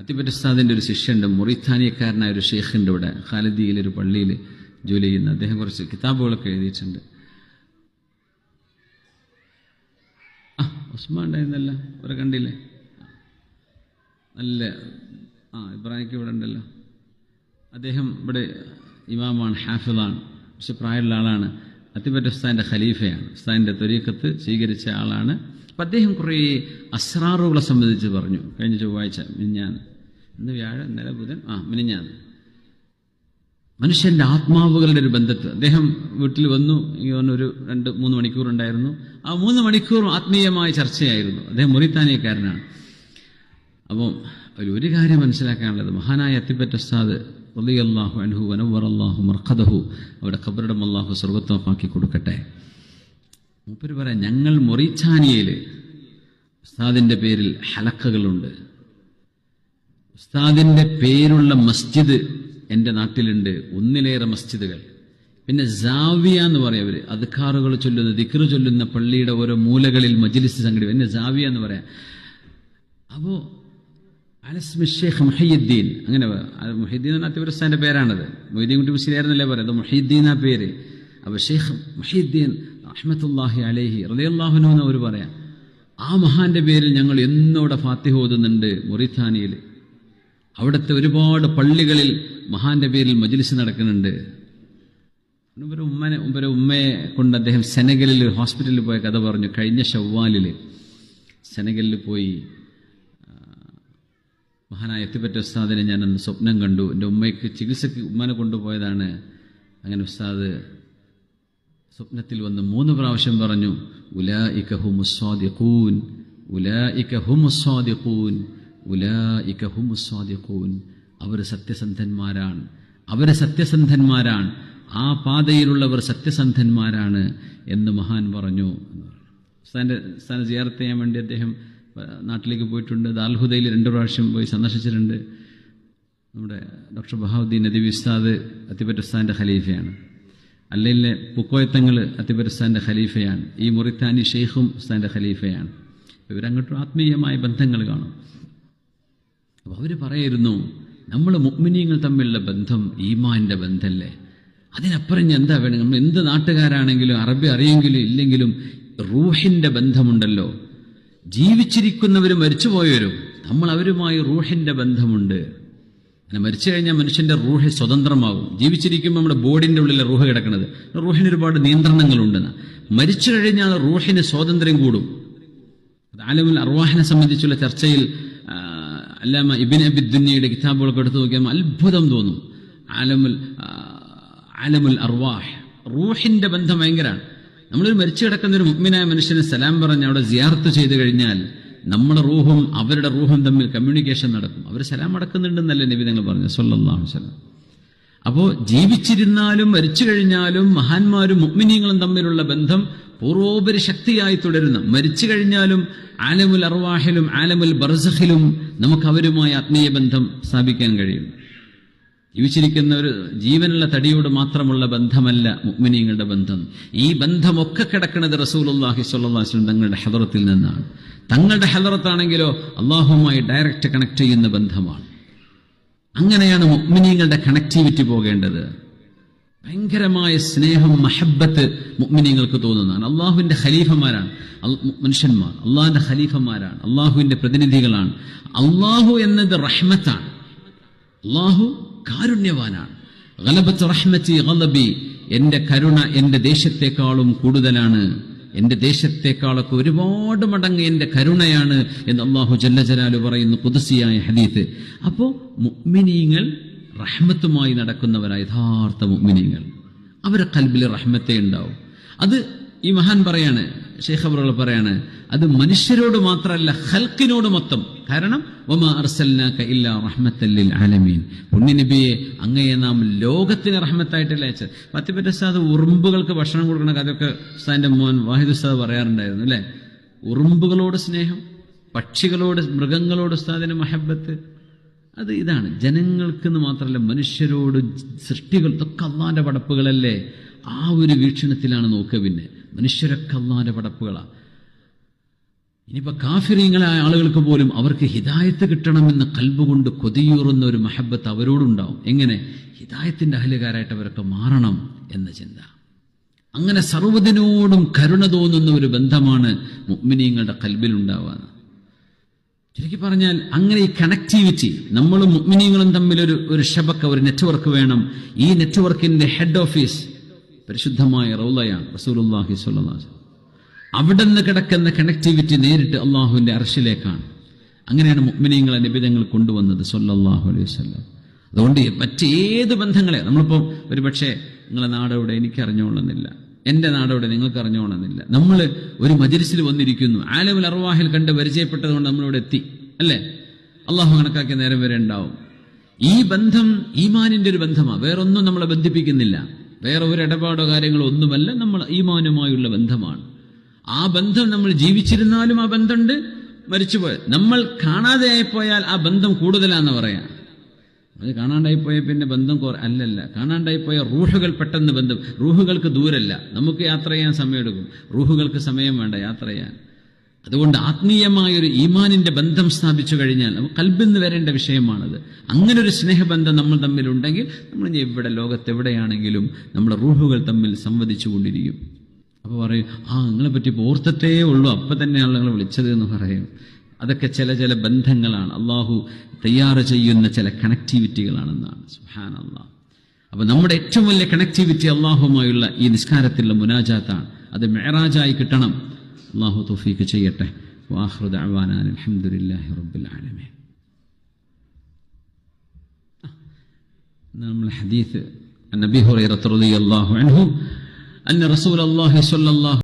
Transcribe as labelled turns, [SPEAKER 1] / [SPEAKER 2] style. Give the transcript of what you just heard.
[SPEAKER 1] അത്തിപ്പറ്റ ഉസ്താദിന്റെ ഒരു ശിഷ്യണ്ട് മൊറിത്താനിയക്കാരനായ ഒരു ഷെയ്ഖുണ്ട് ഇവിടെ ഖാലിദിയിൽ ഒരു പള്ളിയിൽ ജോലി ചെയ്യുന്ന അദ്ദേഹം കുറച്ച് കിതാബുകളൊക്കെ എഴുതിയിട്ടുണ്ട്. ആ ഉസ്മാൻ ഉണ്ടായിരുന്നല്ല അവരെ കണ്ടില്ലേ? നല്ല ആ ഇബ്രാഹിക്ക് ഇവിടെ ഉണ്ടല്ലോ. അദ്ദേഹം ഇവിടെ ഇമാമാണ് ഹാഫിദാണ്. പക്ഷെ പ്രായമുള്ള ആളാണ്. അത്തിപ്പറ്റ ഖലീഫയാണ്. ഉസ്താദിന്റെ തൊരീക്കത്ത് സ്വീകരിച്ച ആളാണ് അപ്പം അദ്ദേഹം കുറേ അസ്രാറുകളെ സംബന്ധിച്ച് പറഞ്ഞു. കഴിഞ്ഞ ചൊവ്വാഴ്ച മിനിഞ്ഞാന്ന്. ഇന്ന് വ്യാഴം ഇന്നലെ ബുധൻ ആ മിനിഞ്ഞാന്ന്. മനുഷ്യന്റെ ആത്മാവുകളുടെ ഒരു ബന്ധത്ത്. അദ്ദേഹം വീട്ടിൽ വന്നു എനിക്ക് തോന്നുന്നു ഒരു രണ്ട് മൂന്ന് മണിക്കൂർ ഉണ്ടായിരുന്നു. ആ മൂന്ന് മണിക്കൂർ ആത്മീയമായ ചർച്ചയായിരുന്നു. അദ്ദേഹം മുറിത്താനിയക്കാരനാണ്. അപ്പം ഒരു കാര്യം മനസ്സിലാക്കാനുള്ളത്. മഹാനായ അത്തിപ്പറ്റ ഉസ്താദ് റളിയല്ലാഹു അൻഹു വനവർ അള്ളാഹു മർഖദഹു അവിടെ ഖബറിടം അള്ളാഹു സ്വർഗത്വമാക്കി കൊടുക്കട്ടെ. മൂപ്പര് പറയാം ഞങ്ങൾ മൊറിച്ചാനിയയിൽ ഉസ്താദിന്റെ പേരിൽ ഹലക്കകളുണ്ട്. ഉസ്താദിന്റെ പേരുള്ള മസ്ജിദ് എന്റെ നാട്ടിലുണ്ട്. ഒന്നിലേറെ മസ്ജിദുകൾ. പിന്നെ ജാവിയ എന്ന് പറയും അവർ. അധികാറുകൾ ചൊല്ലുന്ന ദിക്റ് ചൊല്ലുന്ന പള്ളിയുടെ ഓരോ മൂലകളിൽ മജിലിസ് സംഘടി പിന്നെ ജാവിയ എന്ന് പറയാം അപ്പോ അലസ്മി ഷേഖ് മുഹയ്യുദ്ദീൻ. അങ്ങനെ മുഹീദ്ദീൻ എന്ന അത്തിപുരസ്ഥാന്റെ പേരാണത്. മൊയ്തീൻ കുട്ടി മുസ്ലിയായിരുന്നല്ലേ പറയാം അത് മുഹീദ്ദീൻ ആ പേര്. അപ്പൊ ഷേഖ് മുഹീദ്ദീൻ റഹ്മത്തുല്ലാഹി അലേഹി റലിയല്ലാഹുനു എന്ന് അവർ പറയാം ആ മഹാന്റെ പേരിൽ ഞങ്ങൾ എന്നോടെ ഫാത്തിഹ ഓതുന്നുണ്ട് മൊറിത്താനിയിൽ. അവിടുത്തെ ഒരുപാട് പള്ളികളിൽ മഹാന്റെ പേരിൽ മജ്ലിസ് നടക്കുന്നുണ്ട്. ഇവരെ ഉമ്മനെ ഇവരെ ഉമ്മയെ കൊണ്ട് അദ്ദേഹം സെനഗലിൽ ഹോസ്പിറ്റലിൽ പോയ കഥ പറഞ്ഞു. കഴിഞ്ഞ ഷവ്വാലിൽ സെനഗലിൽ പോയി മഹാനായ എത്തിപ്പറ്റ ഉസ്താദിനെ ഞാൻ സ്വപ്നം കണ്ടു. എന്റെ ഉമ്മയ്ക്ക് ചികിത്സയ്ക്ക് ഉമ്മനെ കൊണ്ടുപോയതാണ്. അങ്ങനെ ഉസ്താദ് സ്വപ്നത്തിൽ വന്ന് മൂന്ന് പ്രാവശ്യം പറഞ്ഞു അവർ സത്യസന്ധന്മാരാണ്. അവർ സത്യസന്ധന്മാരാണ്. ആ പാതയിലുള്ളവർ സത്യസന്ധന്മാരാണ് എന്ന് മഹാൻ പറഞ്ഞു ഉസ്താദിന്റെ സ്ഥാനം സിയാറത്ത് ചെയ്യാൻ വേണ്ടി അദ്ദേഹം നാട്ടിലേക്ക് പോയിട്ടുണ്ട്. ദാൽഹുദയിൽ രണ്ട് പ്രാവശ്യം പോയി സന്ദർശിച്ചിട്ടുണ്ട്. നമ്മുടെ ഡോക്ടർ ബഹാവുദ്ദീൻ നദീബ് ഉസ്താദ് അത്തിപ്പറ്റ ഉസ്താദിന്റെ ഖലീഫയാണ്. അല്ലയിലെ പുക്കോയത്തങ്ങൾ ഉസ്താദിന്റെ ഖലീഫയാണ് ഈ മുറിത്താനി ഷെയ്ഖും ഉസ്താന്റെ ഖലീഫയാണ്. ഇവരങ്ങോട്ടും ആത്മീയമായ ബന്ധങ്ങൾ കാണും. അപ്പോൾ അവർ പറയായിരുന്നു നമ്മൾ മുഗ്മിനിയങ്ങൾ തമ്മിലുള്ള ബന്ധം ഈമാന്റെ ബന്ധമല്ലേ അതിനപ്പുറം ഞാൻ എന്താ വേണം? നമ്മൾ എന്ത് നാട്ടുകാരാണെങ്കിലും അറബി അറിയെങ്കിലും ഇല്ലെങ്കിലും റൂഹിന്റെ ബന്ധമുണ്ടല്ലോ. ജീവിച്ചിരിക്കുന്നവരും മരിച്ചുപോയവരും നമ്മൾ അവരുമായി റൂഹിന്റെ ബന്ധമുണ്ട്. അങ്ങനെ മരിച്ചു കഴിഞ്ഞാൽ മനുഷ്യന്റെ റൂഹ് സ്വതന്ത്രമാകും. ജീവിച്ചിരിക്കുമ്പോൾ നമ്മുടെ ബോഡിന്റെ ഉള്ളിലെ റൂഹ കിടക്കുന്നത് റൂഹിന് ഒരുപാട് നിയന്ത്രണങ്ങളുണ്ടെന്ന്. മരിച്ചു കഴിഞ്ഞാൽ റൂഹിന് സ്വാതന്ത്ര്യം കൂടും. ആലമുൽ അർവാഹിനെ സംബന്ധിച്ചുള്ള ചർച്ചയിൽ അല്ലാമ ഇബിൻ അബിദ്ദുന്നിയുടെ കിതാബുകളൊക്കെ എടുത്തു നോക്കിയാൽ അത്ഭുതം തോന്നും. ആലമുൽ ആലമുൽ അർവാഹ്. റൂഹിന്റെ ബന്ധം ഭയങ്കരമാണ് നമ്മളൊരു മരിച്ചു കിടക്കുന്ന ഒരു മുഗ്മിനായ മനുഷ്യന് സലാം പറഞ്ഞ് അവിടെ സിയാർത്ത് ചെയ്തു കഴിഞ്ഞാൽ നമ്മുടെ റൂഹും അവരുടെ റൂഹും തമ്മിൽ കമ്മ്യൂണിക്കേഷൻ നടക്കും. അവർ സലാം അടക്കുന്നുണ്ടെന്നല്ലേ നബി നിങ്ങൾ പറഞ്ഞു സല്ലല്ലാഹു അലൈഹി വസല്ലം. അപ്പോ ജീവിച്ചിരുന്നാലും മരിച്ചു കഴിഞ്ഞാലും മഹാന്മാരും മുഗ്മിനീങ്ങളും തമ്മിലുള്ള ബന്ധം പൂർവോപരി ശക്തിയായി തുടരുന്ന. മരിച്ചു കഴിഞ്ഞാലും ആലമുൽ അർവാഹിലും ആലമുൽ ബർസഖിലും നമുക്ക് അവരുമായി ആത്മീയ ബന്ധം സ്ഥാപിക്കാൻ കഴിയും. ജീവിച്ചിരിക്കുന്ന ഒരു ജീവനുള്ള തടിയോട് മാത്രമുള്ള ബന്ധമല്ല മുഗ്മിനീങ്ങളുടെ ബന്ധം. ഈ ബന്ധമൊക്കെ കിടക്കുന്നത് റസൂലുള്ളാഹി സ്വല്ലല്ലാഹു അലൈഹി തങ്ങളുടെ ഹദറത്തിൽ നിന്നാണ്. തങ്ങളുടെ ഹദറത്താണെങ്കിലോ അള്ളാഹുമായി ഡയറക്റ്റ് കണക്ട് ചെയ്യുന്ന ബന്ധമാണ്. അങ്ങനെയാണ് മുഗ്മിനീങ്ങളുടെ കണക്ടിവിറ്റി പോകേണ്ടത്. ഭയങ്കരമായ സ്നേഹം മഹബത്ത് മുഗ്മിനീങ്ങൾക്ക് തോന്നുന്നതാണ്. അള്ളാഹുവിന്റെ ഖലീഫമാരാണ്. മനുഷ്യന്മാർ. അള്ളാഹിന്റെ ഖലീഫമാരാണ്. അള്ളാഹുവിന്റെ പ്രതിനിധികളാണ്. അള്ളാഹു എന്നത് റഹ്മത്താണ്. അള്ളാഹു കാരുണ്യവാനാണ്. റഹ്മത്തി ഗലബി എന്റെ കരുണ എന്റെ ദേശത്തെക്കാളും കൂടുതലാണ്. എന്റെ ദേശത്തെക്കാളൊക്കെ ഒരുപാട് മടങ്ങ് എന്റെ കരുണയാണ് എന്ന് അള്ളാഹു ജല്ലജലാലു പറയുന്നു പുതുസിയായ ഹദീത്ത് അപ്പോ മുഅ്മിനീങ്ങൾ റഹ്മത്തുമായി നടക്കുന്നവരായ യഥാർത്ഥ മുഅ്മിനീങ്ങൾ. അവരെ കൽബിൽ റഹ്മത്തെ ഉണ്ടാവും. അത് ഈ മഹാൻ പറയാണ് ഷെയ്ഖ് അവറുകൾ പറയാണ് അത് മനുഷ്യരോട് മാത്രമല്ല ഹൽക്കിനോട് മൊത്തം. കാരണം വമാ അർസൽനാക ഇല്ലാ റഹ്മത്തല്ലിൽ ആലമീൻ പുണ്യനബിയെ അങ്ങയെ നാം ലോകത്തിന് റഹ്മത്തായിട്ടല്ല അയച്ചത്. പത്തിപ്പറ്റ ഉസ്താദ് ഉറുമ്പുകൾക്ക് ഭക്ഷണം കൊടുക്കണ കഥയൊക്കെ ഉസ്താദിന്റെ മോൻ വാഹിദ് ഉസ്താദ് പറയാറുണ്ടായിരുന്നു അല്ലേ? ഉറുമ്പുകളോട് സ്നേഹം പക്ഷികളോട് മൃഗങ്ങളോട് ഉസ്താദിന് മഹബത്ത്. അത് ഇതാണ്. ജനങ്ങൾക്ക് എന്ന് മാത്രമല്ല മനുഷ്യരോട് സൃഷ്ടികൾ ഇതൊക്കെ അള്ളാന്റെ പടപ്പുകളല്ലേ? ആ ഒരു വീക്ഷണത്തിലാണ് നോക്കുക പിന്നെ. മനുഷ്യരൊക്കെ അള്ളാന്റെ പടപ്പുകളാണ് ഇനിയിപ്പോ കാഫിരീങ്ങളായ ആളുകൾക്ക് പോലും അവർക്ക് ഹിദായത്ത് കിട്ടണമെന്ന് കൽബുകൊണ്ട് കൊതിയൂറുന്ന ഒരു മഹബത്ത് അവരോടുണ്ടാവും. എങ്ങനെ? ഹിദായത്തിന്റെ അഹലുകാരായിട്ട് അവരൊക്കെ മാറണം എന്ന ചിന്ത. അങ്ങനെ സർവതിനോടും കരുണ തോന്നുന്ന ഒരു ബന്ധമാണ് മുഗ്മിനീങ്ങളുടെ കൽബിലുണ്ടാവുക. ചുരുക്കി പറഞ്ഞാൽ അങ്ങനെ ഈ കണക്ടിവിറ്റി നമ്മളും മുഗ്മിനീങ്ങളും തമ്മിൽ ഒരു ഒരു ഷബക്ക ഒരു നെറ്റ്വർക്ക് വേണം. ഈ നെറ്റ്വർക്കിന്റെ ഹെഡ് ഓഫീസ് പരിശുദ്ധമായ റൗലയാണ് റസൂലുള്ളാഹി സ്വല്ലാസ് അവിടെ നിന്ന് കിടക്കുന്ന കണക്ടിവിറ്റി നേരിട്ട് അള്ളാഹുവിന്റെ അർഷിലേക്കാണ് അങ്ങനെയാണ് മുഗ്മിനീങ്ങളെ നിബിധങ്ങൾ കൊണ്ടുവന്നത് സൊല്ലാഹു അലൈഹി വസല്ലം. അതുകൊണ്ട് മറ്റേത് ബന്ധങ്ങളെ നമ്മളിപ്പോൾ ഒരു പക്ഷേ നിങ്ങളെ നാടവിടെ എനിക്ക് അറിഞ്ഞോളന്നില്ല എന്റെ നാടവിടെ നിങ്ങൾക്ക് അറിഞ്ഞോളന്നില്ല നമ്മൾ ഒരു മജിരിസിൽ വന്നിരിക്കുന്നു. ആലമുൽ അറുവാഹിൽ കണ്ട് പരിചയപ്പെട്ടത് കൊണ്ട് നമ്മളിവിടെ എത്തി. അല്ലേ? അള്ളാഹു കണക്കാക്കിയ നേരം വരെ ഉണ്ടാവും. ഈ ബന്ധം ഈമാനിന്റെ ഒരു ബന്ധമാണ് വേറൊന്നും നമ്മളെ ബന്ധിപ്പിക്കുന്നില്ല. വേറെ ഒരു ഇടപാടോ കാര്യങ്ങളോ ഒന്നുമല്ല നമ്മൾ ഈമാനുമായുള്ള ബന്ധമാണ്. ആ ബന്ധം നമ്മൾ ജീവിച്ചിരുന്നാലും ആ ബന്ധമുണ്ട് മരിച്ചുപോയ നമ്മൾ കാണാതെ ആയിപ്പോയാൽ ആ ബന്ധം കൂടുതലാന്ന് പറയാം. അത് കാണാണ്ടായിപ്പോയ പിന്നെ ബന്ധം അല്ലല്ല. കാണാണ്ടായിപ്പോയ റൂഹുകൾ പെട്ടെന്ന് ബന്ധം റൂഹുകൾക്ക് ദൂരല്ല. നമുക്ക് യാത്ര ചെയ്യാൻ സമയമെടുക്കും. റൂഹുകൾക്ക് സമയം വേണ്ട യാത്ര ചെയ്യാൻ. അതുകൊണ്ട് ആത്മീയമായ ഒരു ഈമാനിന്റെ ബന്ധം സ്ഥാപിച്ചു കഴിഞ്ഞാൽ കൽബിന്ന് വരേണ്ട വിഷയമാണത്. അങ്ങനെ ഒരു സ്നേഹബന്ധം നമ്മൾ തമ്മിലുണ്ടെങ്കിൽ നമ്മൾ എവിടെ ലോകത്ത് എവിടെയാണെങ്കിലും നമ്മുടെ റൂഹുകൾ തമ്മിൽ സംവദിച്ചു കൊണ്ടിരിക്കും. അപ്പോൾ പറയും ആ നിങ്ങളെ പറ്റി ഓർത്തട്ടേ ഉള്ളൂ. അപ്പം തന്നെയാണ് നിങ്ങൾ വിളിച്ചത് എന്ന് പറയും. അതൊക്കെ ചില ചില ബന്ധങ്ങളാണ്. അള്ളാഹു തയ്യാറ് ചെയ്യുന്ന ചില കണക്ടിവിറ്റികളാണെന്നാണ് സുഹാൻ അള്ളാഹ് അപ്പൊ നമ്മുടെ ഏറ്റവും വലിയ കണക്ടിവിറ്റി അള്ളാഹുമായുള്ള ഈ നിസ്കാരത്തിലുള്ള മുനാജാത്താണ്. അത് മെഹറാജായി കിട്ടണം. അള്ളാഹു തൊഫീക്ക് ചെയ്യട്ടെ. വാഹൃദ് അവാനാൻ അലഹമുല്ലാഹി റബ്ബുൽ ആലമേ നമ്മൾ ഹദീസ് നബി ഹുറൈറത്ത് റളിയല്ലാഹു അൻഹു അന്ന റസൂലുള്ളാഹി സ്വല്ലല്ലാഹു